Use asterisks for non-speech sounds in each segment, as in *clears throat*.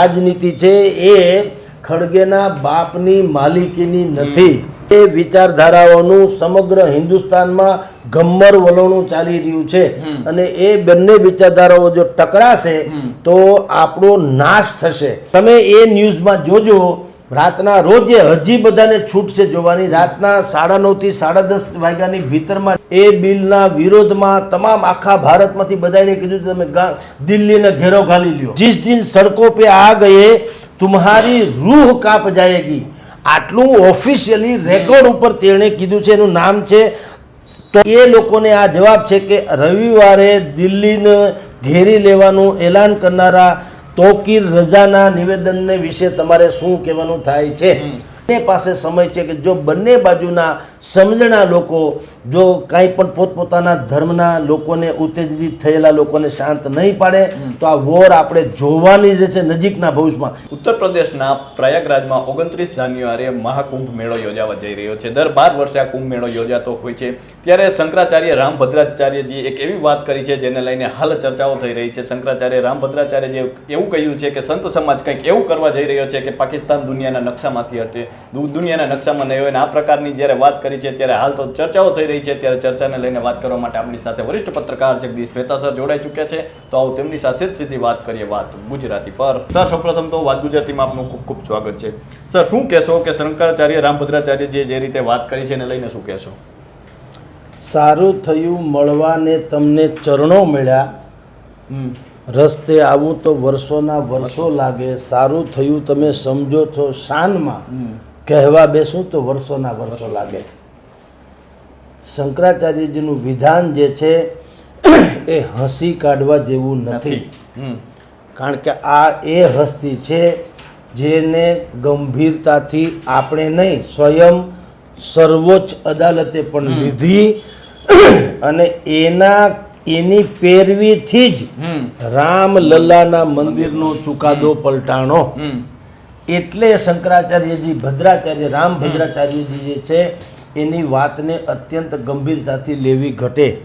રાજનીતિ છે એ ખડગેના બાપની માલિકીની નથી. એ વિચારધારાઓનું સમગ્ર હિન્દુસ્તાનમાં ગમ્મર વલણું ચાલી રહ્યું છે. અને એ બંને વિચારધારાઓ જો ટકરાશે તો આપણો નાશ થશે. તમે એ ન્યૂઝમાં જોજો રાતના રોજે હજી બધાને છૂટ છે જોવાની. રાતના સાડા નવથી સાડા દસ વાગ્યાની ભીતરમાં એ બિલના વિરોધમાં તમામ આખા ભારતમાંથી બધાને કીધું તમે દિલ્હીને ઘેરો ઘાલી લ્યો. જીસ દિન સડકો પે આ ગયે, તુમ્હારી રૂહ કાપ જાયેગી. આટલું ઓફિશિયલી રેકોર્ડ ઉપર તેણે કીધું છે, એનું નામ છે. તો એ લોકોને આ જવાબ છે કે રવિવારે દિલ્હીને ઘેરી લેવાનું એલાન કરનારા તોકીર રજાના નિવેદનને વિશે તમારે શું કહેવાનું થાય છે? બંને પાસે સમય છે કે જો બંને બાજુના સમજણા લોકો જો કાંઈ પણ પોતપોતાના ધર્મના લોકોને ઉત્તેજિત થયેલા લોકોને શાંત નહીં પાડે તો આ વોર આપણે જોવાની જે છે નજીકના ભવિષ્યમાં. ઉત્તર પ્રદેશના પ્રયાગરાજમાં ઓગણત્રીસ જાન્યુઆરીએ મહાકુંભ મેળો યોજાવા જઈ રહ્યો છે. દર બાર વર્ષે આ કુંભ મેળો યોજાતો હોય છે. ત્યારે શંકરાચાર્ય રામભદ્રાચાર્યજી એક એવી વાત કરી છે જેને લઈને હાલ ચર્ચાઓ થઈ રહી છે. શંકરાચાર્ય રામભદ્રાચાર્યજીએ એવું કહ્યું છે કે સંત સમાજ કંઈક એવું કરવા જઈ રહ્યો છે કે પાકિસ્તાન દુનિયાના નકશામાંથી હટે. દુનિયાના નકશામાં નહીં હોય અને આ પ્રકારની જ્યારે વાત કરી છે ત્યારે હાલ તો ચર્ચાઓ થઈ રહી છે. ત્યારે ચર્ચાને લઈને વાત કરવા માટે આપણી સાથે વરિષ્ઠ પત્રકાર જગદીશ મહેતા સર જોડાઈ ચૂક્યા છે. તો આવો તેમની સાથે જ સીધી વાત કરીએ વાત ગુજરાતી પર. સર સૌપ્રથમ તો વાત ગુજરાતીમાં આપનું ખૂબ ખૂબ સ્વાગત છે. સર શું કહેશો કે શંકરાચાર્ય રામભદ્રાચાર્ય જે જે રીતે વાત કરી છે એને લઈને શું કહેશો? સારું થયું મળવાને તમને ચરણો મળ્યા. રસ્તે આવું તો વર્ષોના વર્ષો લાગે. સારું થયું તમે સમજો છો શાનમાં. કહેવા બેસું તો વર્ષોના વર્ષો લાગે. શંકરાચાર્યજીનું વિધાન જે છે એ હસી કાઢવા જેવું નથી. કારણ કે આ એ હસ્તી છે જેને ગંભીરતાથી આપણે નહીં સ્વયં સર્વોચ્ચ અદાલતે પણ લીધી અને એના એની પેરવીથી જ રામ લલ્લાના મંદિરનો ચુકાદો પલટાણો. એટલે શંકરાચાર્યજી ભદ્રાચાર્ય રામ ભદ્રાચાર્યજી જે છે એની વાતને અત્યંત ગંભીરતાથી લેવી ઘટે.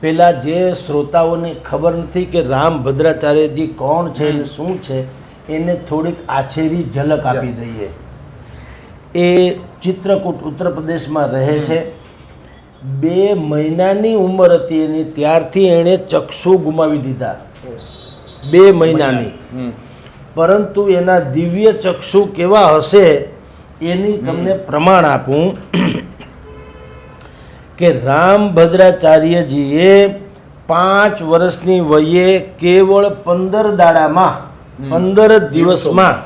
પેલા જે શ્રોતાઓને ખબર નથી કે રામ ભદ્રાચાર્યજી કોણ છે અને શું છે એને થોડીક આછેરી ઝલક આપી દઈએ. એ ચિત્રકૂટ ઉત્તર પ્રદેશમાં રહે છે. બે મહિનાની ઉંમર હતી એની ત્યારથી એણે ચક્ષુ ગુમાવી દીધા. બે મહિનાની. પરંતુ એના દિવ્ય ચક્ષુ કેવા હશે એની તમને પ્રમાણ આપું કે રામભદ્રાચાર્યજીએ પાંચ વર્ષની વયે કેવળ પંદર દાડામાં પંદર દિવસમાં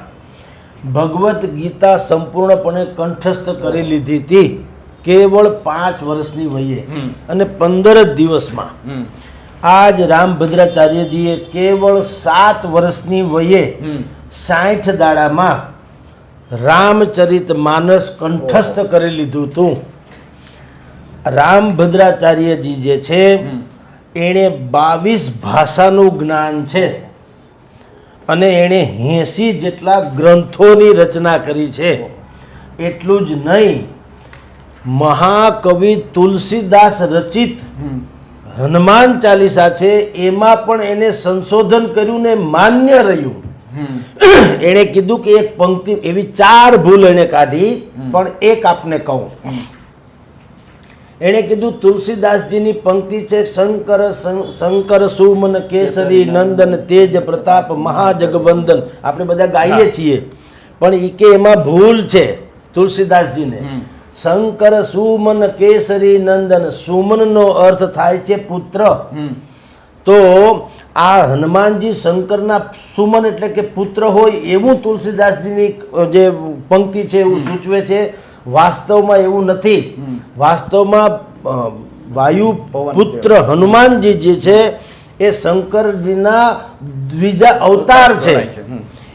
ભગવદ્ ગીતા સંપૂર્ણપણે કંઠસ્થ કરી લીધી હતી. કેવળ પાંચ વર્ષની વયે અને પંદર દિવસમાં. આજ રામભદ્રાચાર્યજીએ કેવળ સાત વર્ષની વયે સાઠ દાડામાં રામચરિત માનસ કંઠસ્થ કરી લીધું હતું રામભદ્રાચાર્યજી જે છે એણે બાવીસ ભાષાનું જ્ઞાન છે અને એણે એંસી જેટલા ગ્રંથોની રચના કરી છે. એટલું જ નહીં મહાકવિ તુલસીદાસ રચિત હનુમાન ચાલીસા છે એમાં પણ એને સંશોધન કર્યું ને માન્ય રહ્યું. એણે કીધું કે એક પંક્તિ એવી ચાર ભૂલ એણે કાઢી પણ એક આપને કહું. એણે કીધું તુલસીદાસજીની પંક્તિ છે શંકર શંકર સુમન કેસરી નંદન. તેજ પ્રતાપ મહાજગવંદન. આપણે બધા ગાઈએ છીએ. પણ એ કે એમાં ભૂલ છે તુલસીદાસજીને. શંકર સુમન કેસરી નંદન. સુમનનો અર્થ થાય છે પુત્ર. તો આ હનુમાનજી શંકરના સુમન એટલે કે પુત્ર હોય એવું તુલસીદાસજીની જે પંક્તિ છે એવું સૂચવે છે. વાસ્તવમાં એવું નથી. વાસ્તવમાં વાયુ પુત્ર હનુમાનજી જે છે એ શંકરજીના દ્વિજા અવતાર છે.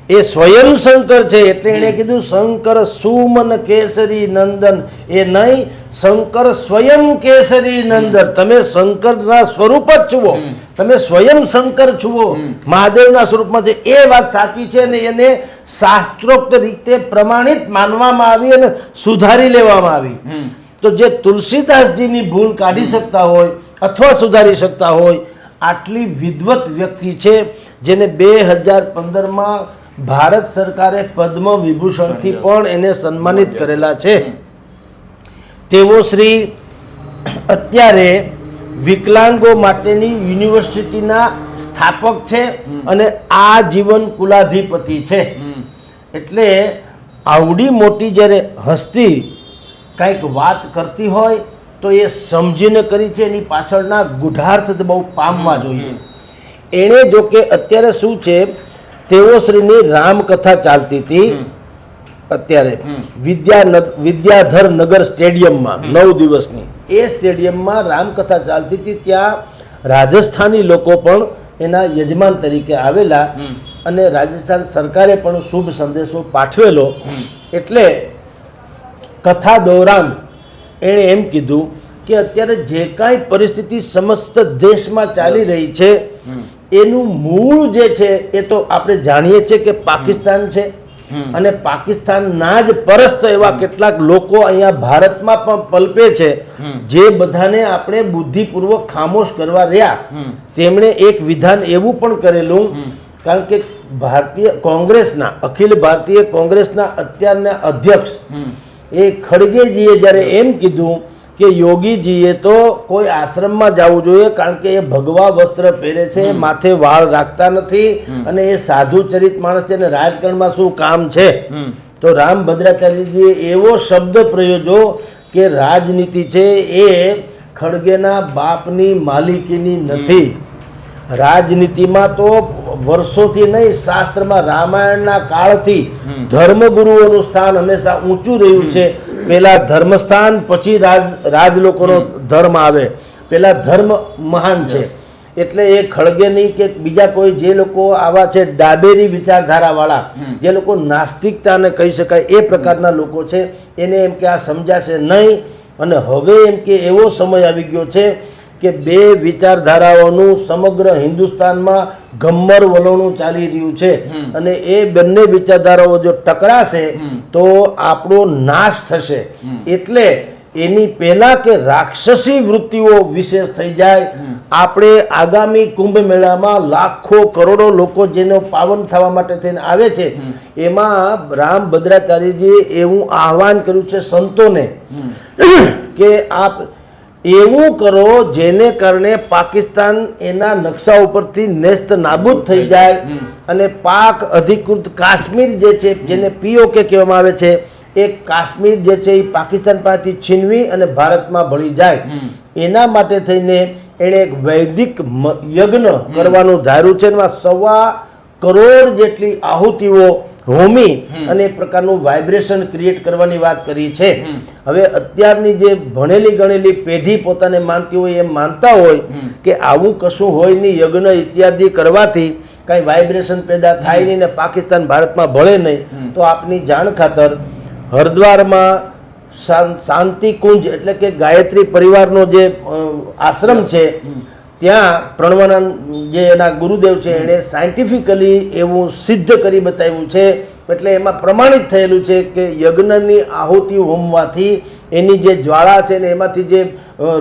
એ સ્વયં શંકર છે એટલે એણે કીધું શંકર સુમન કેસરી નંદન. એ નહીં શંકર સ્વયં કેસરી નંદન. તમે શંકરના સ્વરૂપ જ છુઓ તમે સ્વયં શંકર છુઓ મહાદેવના સ્વરૂપમાં છે એ વાત સાચી છે અને એને શાસ્ત્રોક્ત રીતે પ્રમાણિત માનવામાં આવી અને સુધારી લેવામાં આવી. તો જે તુલસીદાસજીની ભૂલ કાઢી શકતા હોય અથવા સુધારી શકતા હોય આટલી વિદવત વ્યક્તિ છે જેને બે હજાર પંદરમાં ભારત સરકારે પદ્મ વિભૂષણથી પણ એને સન્માનિત કરેલા છે. તેઓ શ્રી અત્યારે વિકલાંગો માટેની યુનિવર્સિટીના સ્થાપક છે અને આ જીવન કુલાધિપતિ છે. એટલે આવડી મોટી જ્યારે હસ્તી કંઈક વાત કરતી હોય તો એ સમજીને કરી છે એની પાછળના ગુઢાર્થ બહુ પામવા જોઈએ. એણે જો કે અત્યારે શું છે તેઓ શ્રીની રામકથા ચાલતી હતી અત્યારે વિદ્યા વિદ્યાધર નગર સ્ટેડિયમમાં નવ દિવસની. એ સ્ટેડિયમમાં રામકથા ચાલતી હતી ત્યાં રાજસ્થાની લોકો પણ એના યજમાન તરીકે આવેલા અને રાજસ્થાન સરકારે પણ શુભ સંદેશો પાઠવેલો. એટલે કથા દોરાન એણે એમ કીધું કે અત્યારે જે કાંઈ પરિસ્થિતિ સમસ્ત દેશમાં ચાલી રહી છે એનું મૂળ જે છે એ તો આપણે જાણીએ છીએ કે પાકિસ્તાન છે. અને પાકિસ્તાનના જ પરસ્ત એવા કેટલાક લોકો અહીંયા ભારતમાં પણ પલપે છે. જે બધાને આપણે બુદ્ધિપૂર્વક ખામોશ કરવા રહ્યા. તેમણે એક વિધાન એવું પણ કરેલું કારણ કે ભારતીય કોંગ્રેસના અખિલ ભારતીય કોંગ્રેસના અત્યારના અધ્યક્ષ એ ખડગેજીએ જ્યારે એમ કીધું કે યોગીજીએ તો કોઈ આશ્રમમાં જવું જોઈએ કારણ કે એ ભગવા વસ્ત્ર પહેરે છે માથે વાળ રાખતા નથી અને એ સાધુ ચરિત માણસ છે અને રાજકારણમાં શું કામ છે? તો રામ ભદ્રાચાર્યજીએ એવો શબ્દ પ્રયોજો કે રાજનીતિ છે એ ખડગેના બાપની માલિકીની નથી. રાજનીતિમાં તો વર્ષોથી નહીં શાસ્ત્રમાં રામાયણના કાળથી ધર્મગુરુઓનું સ્થાન હંમેશા ઊંચું રહ્યું છે. પેલા ધર્મસ્થાન પછી રાજ રાજ લોકોનો ધર્મ આવે. પેલા ધર્મ મહાન છે. એટલે એ ખળગેની કે બીજા કોઈ જે લોકો આવા છે ડાબેરી વિચારધારાવાળા જે લોકો નાસ્તિકતાને કહી શકાય એ પ્રકારના લોકો છે. એને એમ કે આ સમજાશે નહીં. અને હવે એમ કે એવો સમય આવી ગયો છે કે બે વિચારધારાઓનું સમગ્ર હિન્દુસ્તાનમાં ગમ્મર વલણું ચાલી રહ્યું છે. અને એ બંને વિચારધારાઓ જો ટકરાશે તો આપણો નાશ થશે. એટલે એની પહેલા કે રાક્ષસી વૃત્તિઓ વિશેષ થઈ જાય. આપણે આગામી કુંભ મેળામાં લાખો કરોડો લોકો જેનો પાવન થવા માટે થઈને આવે છે એમાં રામ ભદ્રાચાર્યજીએ એવું આહવાન કર્યું છે સંતોને કે આપ એવું કરો જેને કારણે પાકિસ્તાન એના નકશા ઉપરથી નેસ્ત નાબૂદ થઈ જાય. અને પાક અધિકૃત કાશ્મીર જે છે જેને પીઓકે કહેવામાં આવે છે એ કાશ્મીર જે છે એ પાકિસ્તાન પાસેથી છીનવી અને ભારતમાં ભળી જાય. એના માટે થઈને એણે એક વૈદિક યજ્ઞ કરવાનું ધાર્યું છે. એમાં સવા કરોડ જેટલી આહુતિઓ હોમી અને એક પ્રકારનું વાઇબ્રેશન ક્રિએટ કરવાની વાત કરી છે. હવે અત્યારની જે ભણેલી ગણેલી પેઢી પોતાને માનતી હોય એમ માનતા હોય કે આવું કશું હોય નહીં યજ્ઞ ઇત્યાદિ કરવાથી કાંઈ વાઇબ્રેશન પેદા થાય નહીં ને પાકિસ્તાન ભારતમાં ભળે નહીં તો આપની જાણ ખાતર હરિદ્વારમાં શાંતિ કુંજ એટલે કે ગાયત્રી પરિવારનો જે આશ્રમ છે ત્યાં પ્રણવાનંદ જે એના ગુરુદેવ છે, એણે સાયન્ટિફિકલી એવું સિદ્ધ કરી બતાવ્યું છે. એટલે એમાં પ્રમાણિત થયેલું છે કે યજ્ઞની આહુતિ હોમવાથી એની જે જ્વાળા છે ને એમાંથી જે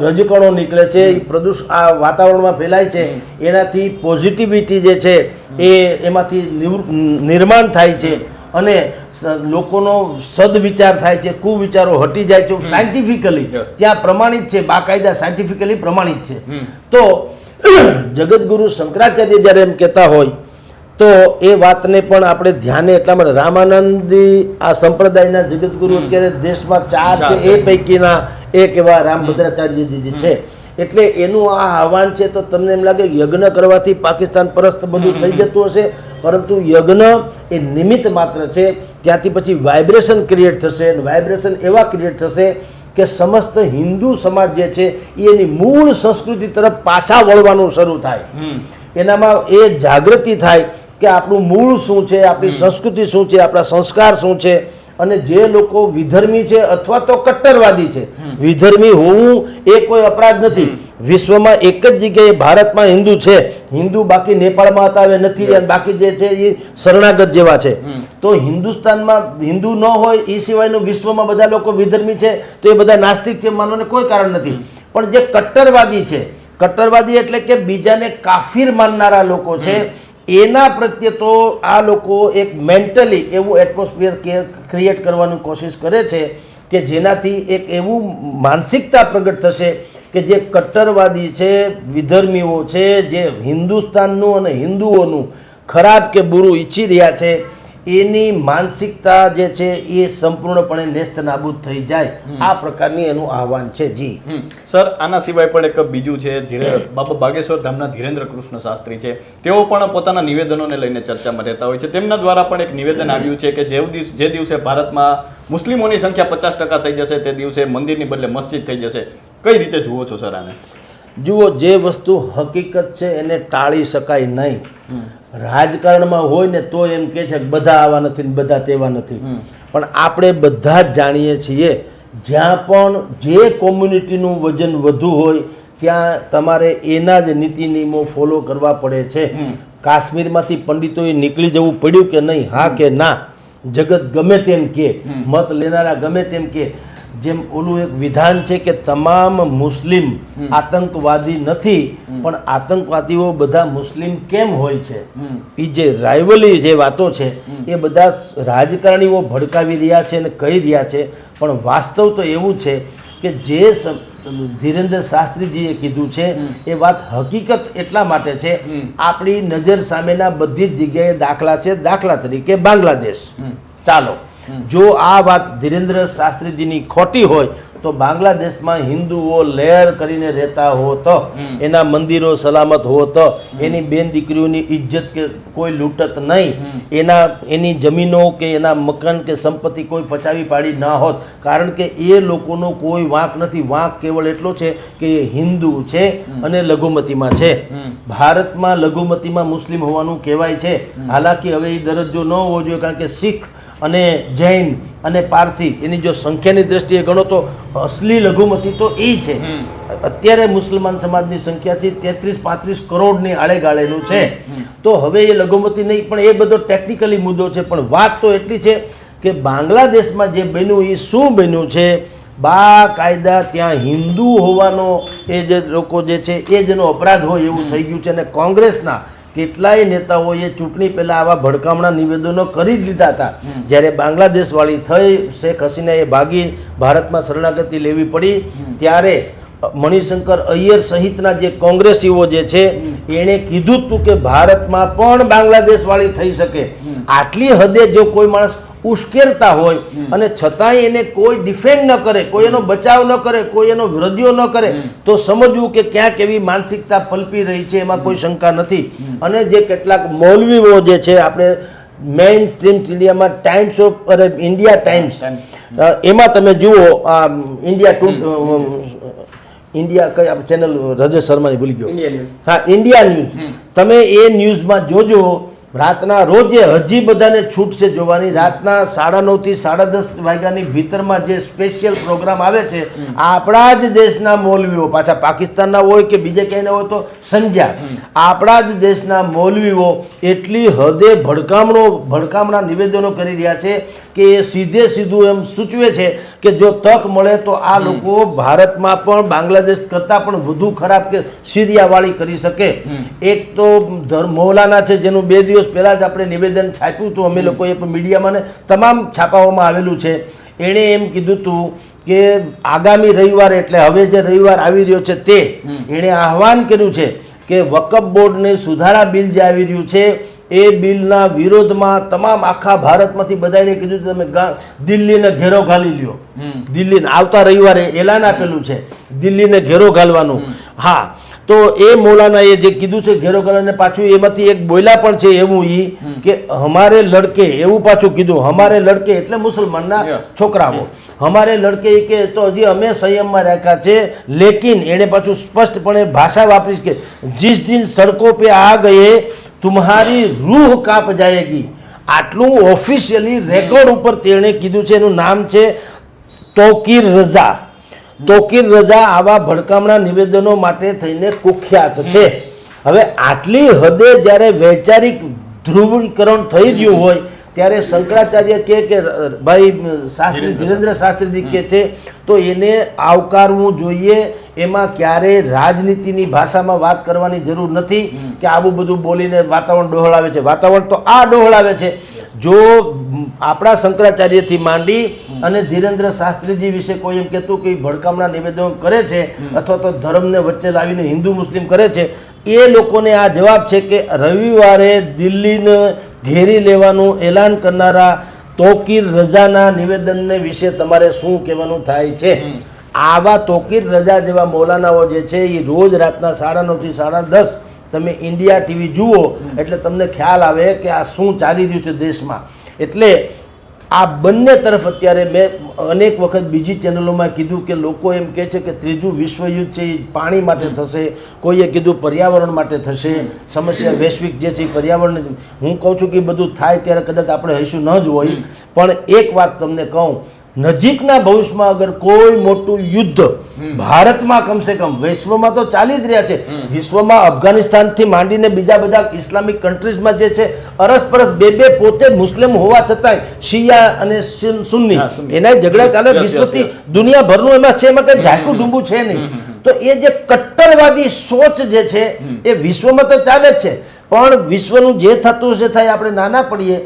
રજકણો નીકળે છે, એ પ્રદૂષ, આ વાતાવરણમાં ફેલાય છે, એનાથી પોઝિટિવિટી જે છે એ એમાંથી નિર્માણ થાય છે. અને લોકોનો સદવિચાર થાય છે કુવિચારો હટી જાય છે સાયન્ટિફિકલી ત્યાં પ્રમાણિત છે બાકાયદા સાયન્ટિફિકલી પ્રમાણિત છે. તો *clears throat* જગતગુરુ શંકરાચાર્ય જ્યારે એમ કહેતા હોય તો એ વાતને પણ આપણે ધ્યાને એટલા માટે રામાનંદી આ સંપ્રદાયના જગતગુરુ અત્યારે દેશમાં ચાર છે એ પૈકીના એક એવા રામભદ્રાચાર્યજી જે છે. એટલે એનું આ આહવાન છે તો તમને એમ લાગે યજ્ઞ કરવાથી પાકિસ્તાન પરસ્ત બધું થઈ જતું હશે? પરંતુ યજ્ઞ એ નિમિત્ત માત્ર છે. ત્યાંથી પછી વાઇબ્રેશન ક્રિએટ થશે અને વાઇબ્રેશન એવા ક્રિએટ થશે કે સમસ્ત હિન્દુ સમાજ જે છે એ એની મૂળ સંસ્કૃતિ તરફ પાછા વળવાનું શરૂ થાય. એનામાં એ જાગૃતિ થાય કે આપણું મૂળ શું છે આપણી સંસ્કૃતિ શું છે આપણા સંસ્કાર શું છે. અને જે લોકો વિધર્મી છે અથવા તો કટ્ટરવાદી છે વિધર્મી હોવું એ કોઈ અપરાધ નથી. વિશ્વમાં એક જ જગ્યાએ ભારતમાં હિન્દુ છે. હિન્દુ બાકી નેપાળમાં હતા હવે નથી અને બાકી જે છે એ શરણાગત જેવા છે. તો હિન્દુસ્તાનમાં હિન્દુ ન હોય એ સિવાયનું વિશ્વમાં બધા લોકો વિધર્મી છે તો એ બધા નાસ્તિક છે માનવાને કોઈ કારણ નથી. પણ જે કટ્ટરવાદી છે કટ્ટરવાદી એટલે કે બીજાને કાફીર માનનારા લોકો છે એના પ્રત્યે તો આ લોકો એક મેન્ટલી એવું એટમોસ્ફિયર ક્રિએટ કરવાની કોશિશ કરે છે કે જેનાથી એક એવું માનસિકતા પ્રગટ થશે કે જે કટ્ટરવાદી છે, વિધર્મીઓ છે, જે હિન્દુસ્તાનનું અને હિન્દુઓનું ખરાબ કે બુરું ઈચ્છી રહ્યા છે એની માનસિકતા જે છે એ સંપૂર્ણપણે નેસ્ત નાબૂદ થઈ જાય. આ પ્રકારની એનું આહવાન છે જી. સર આના સિવાય પણ એક બીજું છે ધીરે બાબા બાગેશ્વર ધામના ધીરેન્દ્ર કૃષ્ણ શાસ્ત્રી છે. તેઓ પણ પોતાના નિવેદનોને લઈને ચર્ચામાં રહેતા હોય છે. તેમના દ્વારા પણ એક નિવેદન આવ્યું છે કે જે દિવસ જે દિવસે ભારતમાં મુસ્લિમોની સંખ્યા પચાસ ટકા થઈ જશે તે દિવસે મંદિરની બદલે મસ્જિદ થઈ જશે. કઈ રીતે જુઓ છો સર આને? જુઓ જે વસ્તુ હકીકત છે એને ટાળી શકાય નહીં. રાજકારણમાં હોય ને તો એમ કે છે કે બધા આવા નથી ને બધા તેવા નથી. પણ આપણે બધા જ જાણીએ છીએ જ્યાં પણ જે કોમ્યુનિટીનું વજન વધુ હોય ત્યાં તમારે એના જ નીતિ નિયમો ફોલો કરવા પડે છે. કાશ્મીરમાંથી પંડિતોએ નીકળી જવું પડ્યું કે નહીં? હા કે ના? જગત ગમે તેમ કે મત લેનારા ગમે તેમ કે જેમ ઓલું એક વિધાન છે કે તમામ મુસ્લિમ આતંકવાદી નથી પણ આતંકવાદીઓ બધા મુસ્લિમ કેમ હોય છે? એ જે રાઇવલી જે વાતો છે એ બધા રાજકારણીઓ ભડકાવી રહ્યા છે અને કહી રહ્યા છે. પણ વાસ્તવ તો એવું છે કે જે ધીરેન્દ્ર શાસ્ત્રીજીએ કીધું છે એ વાત હકીકત એટલા માટે છે આપણી નજર સામેના બધી જ જગ્યાએ દાખલા છે. દાખલા તરીકે બાંગ્લાદેશ. ચાલો. જો આ વાત ધીરેન્દ્ર શાસ્ત્રીજીની ખોટી હોય તો બાંગ્લાદેશમાં હિન્દુઓ લહેર કરીને રહેતા હોત એના મંદિરો સલામત હોત એની બેન દીકરીઓની ઇજ્જત કે કોઈ લૂંટત નહીં એના એની જમીનો કે એના મકાન કે સંપત્તિ કોઈ પચાવી પાડી ના હોત કારણ કે એ લોકોનો કોઈ વાંક નથી. વાંક કેવળ એટલો છે કે એ હિન્દુ છે અને લઘુમતીમાં છે. ભારતમાં લઘુમતીમાં મુસ્લિમ હોવાનું કહેવાય છે. હાલાકી હવે એ દરજ્જો ન હોવો જોઈએ કારણ કે શીખ અને જૈન અને પારસી એની જો સંખ્યાની દ્રષ્ટિએ ગણો તો અસલી લઘુમતી તો એ છે. અત્યારે મુસલમાન સમાજની સંખ્યા છે તેત્રીસ પાંત્રીસ કરોડની આળેગાળેનું છે. તો હવે એ લઘુમતી નહીં પણ એ બધો ટેકનિકલી મુદ્દો છે. પણ વાત તો એટલી છે કે બાંગ્લાદેશમાં જે બન્યું એ શું બન્યું છે? બા કાયદા ત્યાં હિન્દુ હોવાનો એ જે લોકો જે છે એ જેનો અપરાધ હોય એવું થઈ ગયું છે. અને કોંગ્રેસના કેટલાય નેતાઓએ ચૂંટણી પહેલાં આવા ભડકામણા નિવેદનો કરી જ લીધા હતા. જ્યારે બાંગ્લાદેશવાળી થઈ શેખ હસીનાએ ભાગી ભારતમાં શરણાગતિ લેવી પડી ત્યારે મણિશંકર અય્યર સહિતના જે કોંગ્રેસીઓ જે છે એણે કીધું હતું કે ભારતમાં પણ બાંગ્લાદેશવાળી થઈ શકે. આટલી હદે જો કોઈ માણસ ઉશ્કેરતા હોય અને છતાંય એને કોઈ ડિફેન્ડ ન કરે કોઈ એનો બચાવ ન કરે કોઈ એનો વિરોધીઓ ન કરે તો સમજવું કે ક્યાંક એવી માનસિકતા પલપી રહી છે એમાં કોઈ શંકા નથી. અને જે કેટલાક મૌલવીઓ જે છે આપણે મેઇન સ્ટ્રીમ ઇન્ડિયામાં ટાઈમ્સ ઓફ અરે ઇન્ડિયા ટાઈમ્સ એમાં તમે જુઓ આ ઇન્ડિયા ટુ ઇન્ડિયા કઈ ચેનલ રજત શર્માની ભૂલી ગયો. હા ઇન્ડિયા ન્યૂઝ તમે એ ન્યૂઝમાં જોજો રાતના રોજે હજી બધાને છૂટ છે જોવાની. રાતના સાડા નવથી સાડા દસ વાગ્યાની ભીતરમાં જે સ્પેશિયલ પ્રોગ્રામ આવે છે આપણા જ દેશના મૌલવીઓ પાછા પાકિસ્તાનના હોય કે બીજે ક્યાંયના હોય તો સંજ્યા આપણા જ દેશના મૌલવીઓ એટલી હદે ભડકામણો ભડકામણા નિવેદનો કરી રહ્યા છે કે એ સીધે સીધું એમ સૂચવે છે કે જો તક મળે તો આ લોકો ભારતમાં પણ બાંગ્લાદેશ કરતાં પણ વધુ ખરાબ કે સિરિયાવાળી કરી શકે. એક તો ધર્મ મૌલાના છે જેનું બે દિવસ પહેલાં જ આપણે નિવેદન છાપ્યું હતું. અમે લોકોએ મીડિયામાં ને તમામ છાપાઓમાં આવેલું છે. એણે એમ કીધું હતું કે આગામી રવિવાર એટલે હવે જે રવિવાર આવી રહ્યો છે તે એણે આહવાન કર્યું છે કે વકફ બોર્ડને સુધારા બિલ જે આવી રહ્યું છે એ બિલના વિરોધમાં તમામ આખા ભારતમાંથી બધાને કીધું કે તમે દિલ્હીને ઘેરો ઘાલી લ્યો. દિલ્હીને આવતા રવિવારે એલાન આપેલું છે. દિલ્હીને ઘેરો ઘાલવાનું. હા. તો એ મૌલાનાએ જે કીધું છે ઘેરો ઘાલવાને પાછું એમાંથી એક બોયલા પણ છે એવું ઈ કે હમારે લડકે એવું પાછું કીધું હમારે લડકે એટલે મુસલમાનના છોકરાઓ. હમારે લડકે કે તો હજી અમે સંયમમાં રાખ્યા છે લેકિન એણે પાછું સ્પષ્ટપણે ભાષા વાપરી કે જીસ દિન સડકો પે આ ગયે તુમ્હારી રૂહ કાપ જાયેગી. આટલું ઓફિશિયલી રેકોર્ડ ઉપર તેણે કીધું છે એનું નામ છે તોકીર રઝા. તોકીર રજા આવા ભડકામણા નિવેદનો માટે થઈને કુખ્યાત છે. હવે આટલી હદે જ્યારે વૈચારિક ધ્રુવીકરણ થઈ રહ્યું હોય ત્યારે શંકરાચાર્ય કહે કે ભાઈ શાસ્ત્રી ધીરેન્દ્ર શાસ્ત્રીજી કહે છે તો એને આવકારવું જોઈએ એમાં ક્યારેય રાજનીતિની ભાષામાં વાત કરવાની જરૂર નથી કે આવું બધું બોલીને વાતાવરણ ડોહળાવે છે. વાતાવરણ તો આ ડોહળાવે છે. જો આપણા શંકરાચાર્યથી માંડી અને ધીરેન્દ્ર શાસ્ત્રીજી વિશે કોઈ એમ કહેતું કે ભડકામણા નિવેદનો કરે છે અથવા તો ધર્મને વચ્ચે લાવીને હિન્દુ મુસ્લિમ કરે છે એ લોકોને આ જવાબ છે કે રવિવારે દિલ્હીને ઘેરી લેવાનું એલાન કરનારા તોકીર રજાના નિવેદનને વિશે તમારે શું કહેવાનું થાય છે? આવા તોકીર રજા જેવા મૌલાનાઓ જે છે એ રોજ રાતના સાડા નવથી સાડા દસ તમે ઇન્ડિયા ટીવી જુઓ એટલે તમને ખ્યાલ આવે કે આ શું ચાલી રહ્યું છે દેશમાં. એટલે આ બંને તરફ અત્યારે મેં અનેક વખત બીજી ચેનલોમાં કીધું કે લોકો એમ કહે છે કે ત્રીજું વિશ્વયુદ્ધ છે એ પાણી માટે થશે કોઈએ કીધું પર્યાવરણ માટે થશે સમસ્યા વૈશ્વિક જે છે એ પર્યાવરણ હું કહું છું કે એ બધું થાય ત્યારે કદાચ આપણે હશું ન જ હોય. પણ એક વાત તમને કહું નજીકના ભવિષ્યમાં અગર કોઈ મોટું યુદ્ધ ભારતમાં કમસે કમ વિશ્વમાં તો ચાલી જ રહ્યા છે. વિશ્વમાં અફઘાનિસ્તાનથી માંડીને બીજા બધા ઇસ્લામિક કન્ટ્રીઝમાં જે છે અરસપરસ બે બે પોતે મુસ્લિમ હોવા છતાંય શિયા અને સુન- સુન્ની એના ઝઘડા ચાલે વિશ્વથી. દુનિયાભરનું એમાં છે એમાં કંઈ ઢાંકું ડુંબું છે નહીં. તો એ જે કટ્ટરવાદી સોચ જે છે એ વિશ્વમાં તો ચાલે જ છે. પણ વિશ્વનું જે થતું છે થાય આપણે નાના પડીએ.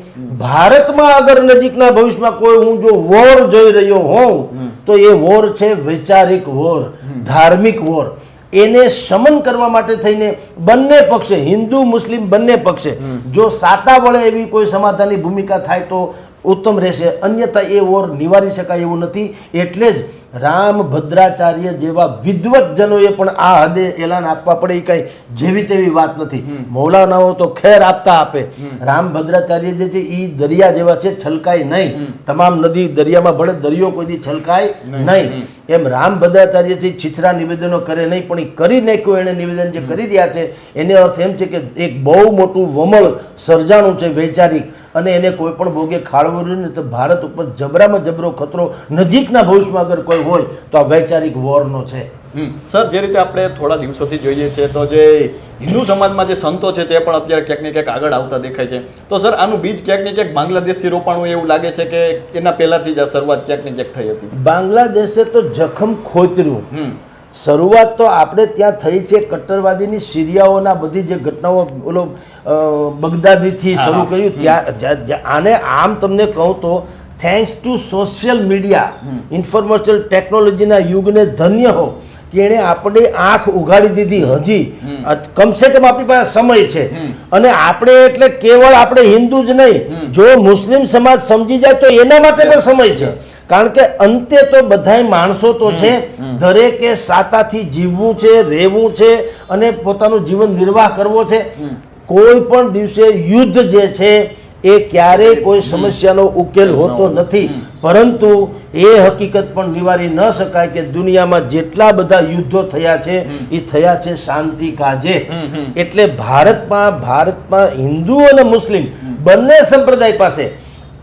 ભારતમાં અગર નજીકના ભવિષ્યમાં કોઈ હું જો વોર જોઈ રહ્યો હોઉં તો એ વોર છે વૈચારિક વોર ધાર્મિક વોર. એને શમન કરવા માટે થઈને બંને પક્ષે હિન્દુ મુસ્લિમ બંને પક્ષે જો સાતા વળે એવી કોઈ સમાધાનની ભૂમિકા થાય તો ઉત્તમ રહેશે. અન્યથા એ વોર નિવારી શકાય એવું નથી. એટલે જ રામ ભદ્રાચાર્ય જેવા વિદ્વત જનોએ પણ આ હદે એલાન આપવા પડે એ કઈ જેવી તેવી વાત નથી. મૌલાનાઓ તો ખેર આપતા આપે. રામ ભદ્રાચાર્ય જે છે એ દરિયા જેવા છે છલકાય નહીં. તમામ નદી દરિયામાં ભળે દરિયો કોઈ દી છલકાય નહીં. એમ રામ ભદ્રાચાર્ય છે છીછરા નિવેદનો કરે નહીં પણ એ કરી નાખ્યું એને નિવેદન જે કરી રહ્યા છે એને અર્થ એમ છે કે એક બહુ મોટું વમળ સર્જાણું છે વૈચારિક. અને એને કોઈ પણ ભોગે ખાળવું રહ્યું ને તો ભારત ઉપર જબરામાં જબરો ખતરો નજીકના ભવિષ્યમાં અગર કોઈ હોય તો આ વૈચારિક વોરનો છે. સર જે રીતે આપણે થોડા દિવસોથી જોઈએ છીએ તો જે હિન્દુ સમાજમાં જે સંતો છે તે પણ અત્યારે ક્યાંક ને ક્યાંક આગળ આવતા દેખાય છે. તો સર આનું બીજ ક્યાંક ને ક્યાંક બાંગ્લાદેશથી રોપાણું એવું લાગે છે કે એના પહેલાથી જ આ શરૂઆત ક્યાંક ને ક્યાંક થઈ હતી? બાંગ્લાદેશે તો જખમ ખોતર્યું. શરૂઆત તો આપણે ત્યાં થઈ છે કટ્ટરવાદીની સિરિયાઓના બધી જે ઘટનાઓ ઓલો બગદાદીથી શરૂ કર્યું ત્યાં આને આમ તમને કહું તો thanks to social media informational ટેકનોલોજીના યુગને ધન્ય હો કે એણે આપણી આંખ ઉઘાડી દીધી હજી. કમસે કમ આપણી પાસે સમય છે. અને આપણે એટલે કેવળ આપણે હિન્દુ જ નહીં. જો મુસ્લિમ સમાજ સમજી જાય તો એના માટે પણ સમય છે. કારણ કે અંતે તો બધાય માણસો તો છે. દરેકે સાતાથી જીવવું છે રહેવું છે અને પોતાનું જીવન નિર્વાહ કરવો છે. કોઈ પણ દિવસે યુદ્ધ જે છે એ ક્યારેય કોઈ સમસ્યાનો ઉકેલ હોતો નથી. પરંતુ એ હકીકત પણ નિવારી ન શકાય કે દુનિયામાં જેટલા બધા યુદ્ધો થયા છે એ થયા છે શાંતિ કાજે. એટલે ભારતમાં ભારતમાં હિન્દુ અને મુસ્લિમ બંને સંપ્રદાય પાસે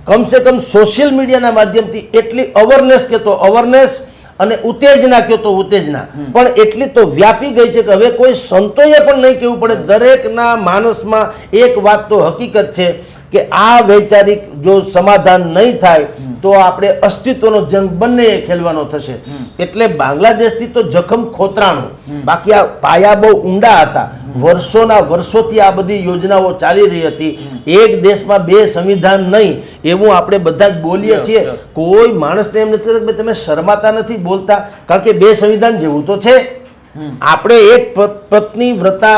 કમસે કમ સોશિયલ મીડિયાના માધ્યમથી એટલી અવેરનેસ કે તો અવેરનેસ અને ઉત્તેજના કહેતો તો ઉત્તેજના. પણ એટલી તો વ્યાપી ગઈ છે કે હવે કોઈ સંતોએ પણ નહીં કહેવું પડે. દરેકના માનસમાં એક વાત તો હકીકત છે. કે આ વૈચારિક જો સમાધાન નહીં થાય તો આપણે અસ્તિત્વનો જંગ બંને ખેલવાનો થશે. એટલે બાંગ્લાદેશથી તો જખમ ખોતરાણું. બાકી આ પાયા બહુ ઊંડા હતા. વર્ષોના વર્ષોથી આ બધી યોજનાઓ ચાલી રહી હતી. એક દેશમાં બે સંવિધાન નહીં એવું આપણે બધા જ બોલીએ છીએ. કોઈ માણસને એમ નથી થતું કે તમે શરમાતા નથી બોલતા કારણ કે બે સંવિધાન જેવું તો છે. આપણે એક પત્ની વ્રતા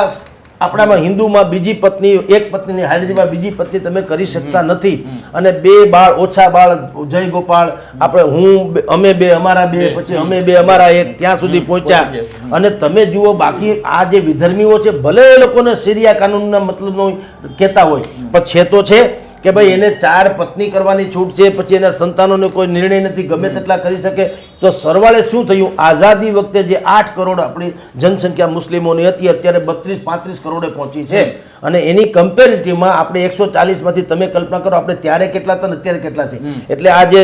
આપણામાં હિન્દુમાં બીજી પત્ની એક પત્નીની હાજરીમાં બીજી પત્ની તમે કરી શકતા નથી. અને બે બાળ ઓછા બાળ જય ગોપાળ આપણે હું અમે બે અમારા બે પછી અમે બે અમારા એક ત્યાં સુધી પહોંચ્યા. અને તમે જુઓ બાકી આ જે વિધર્મીઓ છે ભલે એ લોકોને સિરિયા કાનૂનના મતલબનો કહેતા હોય પણ છે તો છે. કે ભાઈ એને ચાર પત્ની કરવાની છૂટ છે પછી એના સંતાનોને કોઈ નિર્ણય નથી ગમે તેટલા કરી શકે. તો સરવાળે શું થયું? આઝાદી વખતે જે આઠ કરોડ આપણી જનસંખ્યા મુસ્લિમોની હતી અત્યારે બત્રીસ પાંત્રીસ કરોડે પહોંચી છે. અને એની કમ્પેરિટિવમાં આપણે એકસો ચાલીસમાંથી તમે કલ્પના કરો આપણે ત્યારે કેટલા હતા અત્યારે કેટલા છે. એટલે આ જે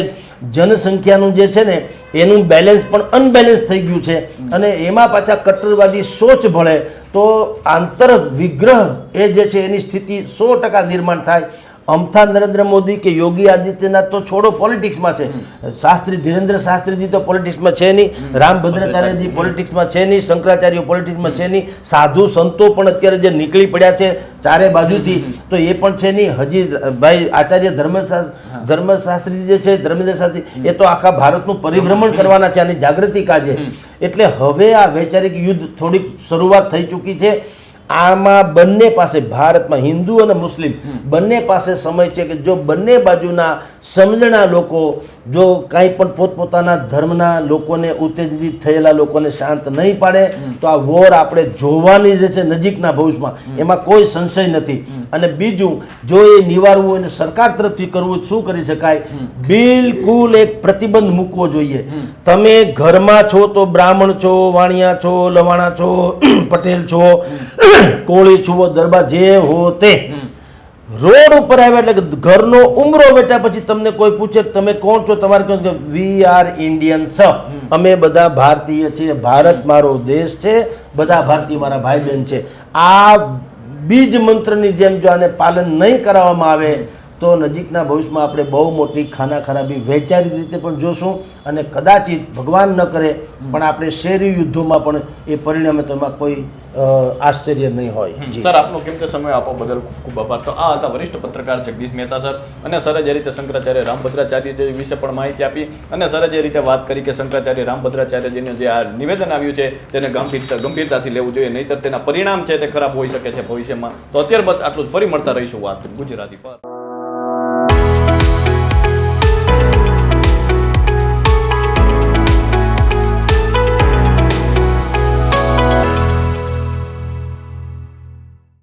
જનસંખ્યાનું જે છે ને એનું બેલેન્સ પણ અનબેલેન્સ થઈ ગયું છે. અને એમાં પાછા કટ્ટરવાદી સોચ ભળે તો આંતર વિગ્રહ એ જે છે એની સ્થિતિ સો ટકા નિર્માણ થાય. અમથા નરેન્દ્ર મોદી કે યોગી આદિત્યનાથ તો છોડો પોલિટિક્સમાં છે. શાસ્ત્રી ધીરેન્દ્ર શાસ્ત્રીજી તો પોલિટિક્સમાં છે નહીં. રામભદ્રાચાર્યજી પોલિટિક્સમાં છે નહીં. શંકરાચાર્ય પોલિટિક્સમાં છે નહીં. સાધુ સંતો પણ અત્યારે જે નીકળી પડ્યા છે ચારે બાજુથી તો એ પણ છે નહીં. હજી ભાઈ આચાર્ય ધર્મ શાસ્ત્રીજી જે છે ધર્મેન્દ્ર શાસ્ત્રી એ તો આખા ભારતનું પરિભ્રમણ કરવાના છે આની જાગૃતિ કાજે. એટલે હવે આ વૈચારિક યુદ્ધ થોડીક શરૂઆત થઈ ચૂકી છે. આમાં બંને પાસે ભારતમાં હિન્દુ અને મુસ્લિમ બંને પાસે સમય છે કે જો બંને બાજુના સમજણા લોકો જો કાંઈ પણ પોતપોતાના ધર્મના લોકોને ઉત્તેજિત થયેલા લોકોને શાંત નહીં પાડે તો આ વોર આપણે જોવાની જે છે નજીકના ભવિષ્યમાં એમાં કોઈ સંશય નથી. અને બીજું જો એ નિવારવું અને સરકાર તરફથી કરવું શું કરી શકાય? બિલકુલ એક પ્રતિબંધ મૂકવો જોઈએ. તમે ઘરમાં છો તો બ્રાહ્મણ છો વાણિયા છો લવાણા છો *clears throat* પટેલ છો *clears throat* કોળી છુઓ દરબાર જે હો તે. રોડ ઉપર આવ્યા એટલે ઘરનો ઉમરો વેટ્યા પછી તમને કોઈ પૂછે તમે કોણ છો? તમારે કહ્યું કે વી આર સ અમે બધા ભારતીય છીએ. ભારત મારો દેશ છે. બધા ભારતીય મારા ભાઈ બહેન છે. આ બીજ મંત્રની જેમ જો આને પાલન નહીં કરાવવામાં આવે તો નજીકના ભવિષ્યમાં આપણે બહુ મોટી ખાના ખરાબી વૈચારિક રીતે પણ જોશું અને કદાચિત ભગવાન ન કરે પણ આપણે શેરી યુદ્ધોમાં પણ એ પરિણામે તો એમાં કોઈ આશ્ચર્ય નહીં હોય. સર આપનો કેમ કે સમય આપવા બદલ ખૂબ આભાર. તો આ હતા વરિષ્ઠ પત્રકાર જગદીશ મહેતા સર અને સરે જે રીતે શંકરાચાર્ય રામભદ્રાચાર્ય જે વિશે પણ માહિતી આપી અને સરે જે રીતે વાત કરી કે શંકરાચાર્ય રામભદ્રાચાર્યજીનું જે આ નિવેદન આવ્યું છે તેને ગંભીરતા ગંભીરતાથી લેવું જોઈએ નહીતર તેના પરિણામ છે તે ખરાબ હોઈ શકે છે ભવિષ્યમાં. તો અત્યારે બસ આટલું જ. ફરી મળતા રહીશું વાત ગુજરાતી પર.